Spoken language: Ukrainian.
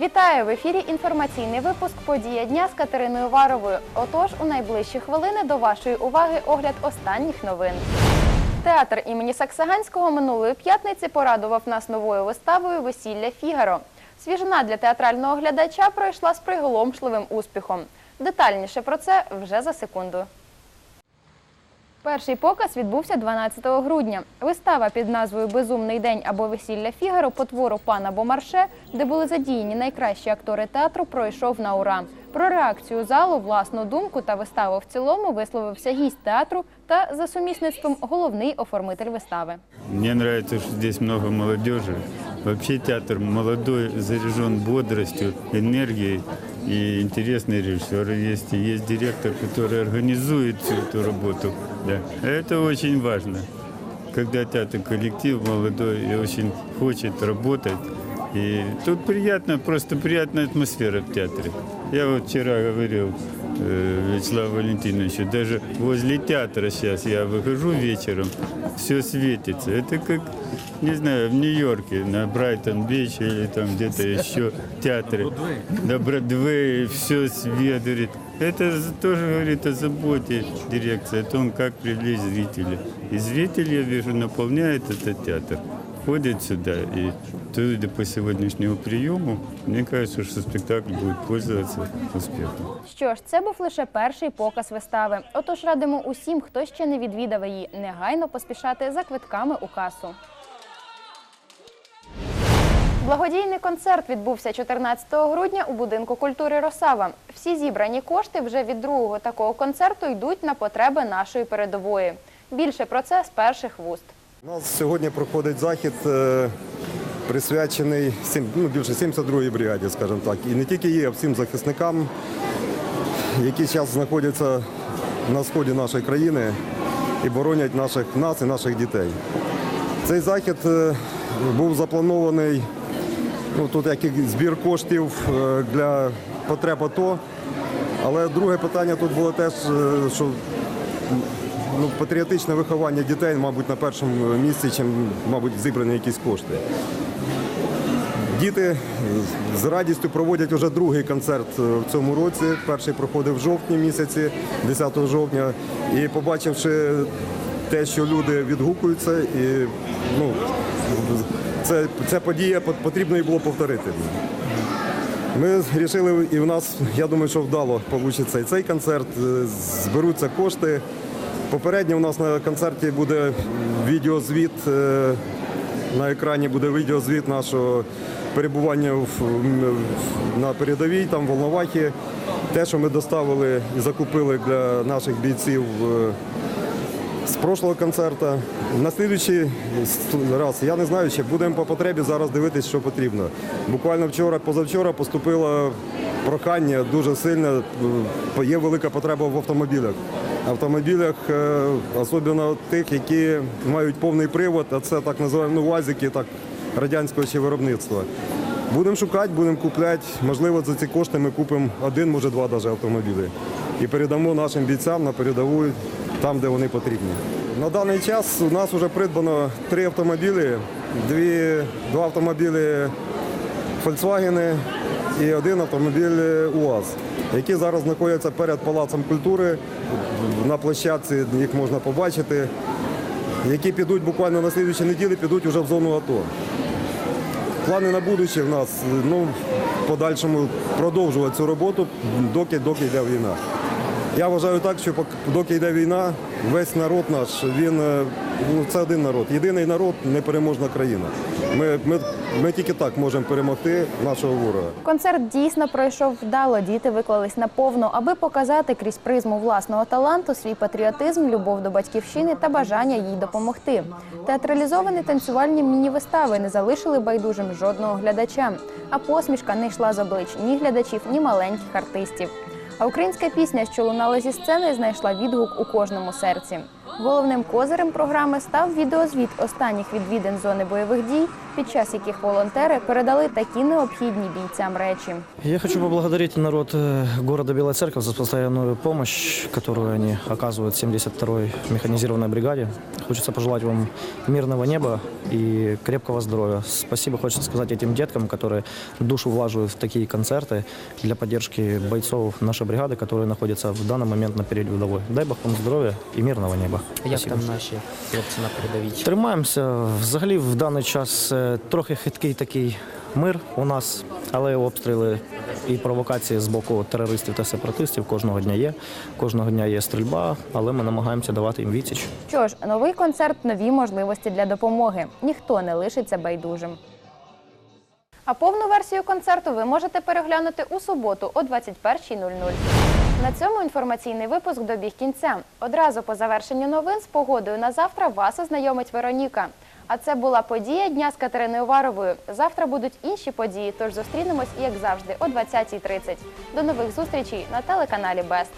Вітаю в ефірі інформаційний випуск Подія дня з Катериною Варовою. Отож, у найближчі хвилини до вашої уваги огляд останніх новин. Театр імені Саксаганського минулої п'ятниці порадував нас новою виставою Весілля Фігаро. Свіжина для театрального глядача пройшла з приголомшливим успіхом. Детальніше про це вже за секунду. Перший показ відбувся 12 грудня. Вистава під назвою Безумний день або Весілля Фігаро по твору пана Бомарше, де були задіяні найкращі актори театру, пройшов на ура. Про реакцію залу, власну думку та виставу в цілому висловився гість театру та за сумісництвом головний оформитель вистави. Мне нравится, что здесь много молодежи. Вообще театр молодой, заряжен бодростью, энергией и интересный режиссер есть. И есть директор, который организует всю эту работу. Да. Это очень важно, когда театр коллектив молодой и очень хочет работать. И тут приятно, просто приятная атмосфера в театре. Я вот вчера говорил э, Вячеславу Валентиновичу, даже возле театра сейчас я выхожу вечером, все светится. Это как, не знаю, в Нью-Йорке, на Брайтон-Бич или там где-то еще театры. На Бродвее все свет говорит. Это тоже говорит о заботе дирекции, о том, как привлечь зрителя. И зритель, я вижу, наполняет этот театр ходят сюда. И судя по сегодняшнему приему, мне кажется, что спектакль будет пользоваться успехом. Що ж, це був лише перший показ вистави. Отож радимо усім, хто ще не відвідав її, негайно поспішати за квитками у касу. Благодійний концерт відбувся 14 грудня у будинку культури Росава. Всі зібрані кошти вже від другого такого концерту йдуть на потреби нашої передової. Більше про це з перших вуст. У нас сьогодні проходить захід, е, присвячений ну, більше 72-ї бригаді, скажімо так. І не тільки їй, а всім захисникам, які зараз знаходяться на сході нашої країни і боронять наших нас і наших дітей. Цей захід е, був запланований ну, тут як збір коштів е, для потреб АТО. Але друге питання тут було теж, що ну, патріотичне виховання дітей, мабуть, на першому місці, чим, мабуть, зібрані якісь кошти. Діти з радістю проводять вже другий концерт е, в цьому році. Перший проходив в жовтні місяці, 10 жовтня. І побачивши те, що люди відгукуються, і ну, це, це подія потрібно і було повторити. Ми вирішили, і в нас, я думаю, що вдало вийде і цей концерт. Е, Зберуться кошти. Попередньо у нас на концерті буде відеозвіт. е, На екрані буде відеозвіт нашого перебування в, на передовій, там в Волновахі. Те, що ми доставили і закупили для наших бійців е, з прошлого концерту. На слідуючий раз я не знаю, ще будемо по потребі зараз дивитися, що потрібно. Буквально вчора, позавчора поступило прохання дуже сильне. е, Є велика потреба в автомобілях. Автомобілях, е, особливо тих, які мають повний привод, а це так називаємо ну, УАЗики, так радянського ще виробництва. Будемо шукати, будемо купляти. Можливо, за ці кошти ми купимо один, може два навіть автомобілі. І передамо нашим бійцям на передову там, де вони потрібні. На даний час у нас вже придбано три автомобілі, дві, два автомобілі Volkswagen і один автомобіль УАЗ, які зараз знаходяться перед Палацом культури. На площадці їх можна побачити, які підуть буквально на слідчій неділі, підуть вже в зону АТО. Плани на будуще в нас ну, в подальшому продовжувати цю роботу, доки, доки йде війна. Я вважаю так, що доки йде війна, весь народ наш, він е, ну, це один народ. Єдиний народ непереможна країна. Ми, ми, ми тільки так можемо перемогти нашого ворога. Концерт дійсно пройшов вдало. Діти виклались наповну, аби показати крізь призму власного таланту свій патріотизм, любов до батьківщини та бажання їй допомогти. Театралізовані танцювальні міні-вистави не залишили байдужим жодного глядача, а посмішка не йшла з облич ні глядачів, ні маленьких артистів. А українська пісня, що лунала зі сцени, знайшла відгук у кожному серці. Головним козирем програми став відеозвіт останніх відвідин зони бойових дій під час яких волонтери передали такі необхідні бійцям речі. Я хочу поблагодарить народ э, города Белая Церковь за постоянную помощь, которую они оказывают 72-й механизированной бригаде. Хочется пожелать вам мирного неба и крепкого здоровья. Спасибо хочется сказать этим деткам, которые душу влаживают в такие концерты для поддержки бойцов нашей бригады, которые находятся в данный момент на передовой. Дай Бог вам здоровья и мирного неба. Як Спасибо. там наші хлопці на передовій? Тримаємося. Взагалі в даний час е, трохи хиткий такий мир у нас, але обстріли і провокації з боку терористів та сепаратистів кожного дня є. Кожного дня є стрільба, але ми намагаємося давати їм відсіч. Що ж, новий концерт, нові можливості для допомоги. Ніхто не лишиться байдужим. А повну версію концерту ви можете переглянути у суботу о 21.00. На цьому інформаційний випуск добіг кінця. Одразу по завершенню новин з погодою на завтра вас ознайомить Вероніка. А це була подія дня з Катериною Варовою. Завтра будуть інші події, тож зустрінемось, як завжди, о 20.30. До нових зустрічей на телеканалі Бест.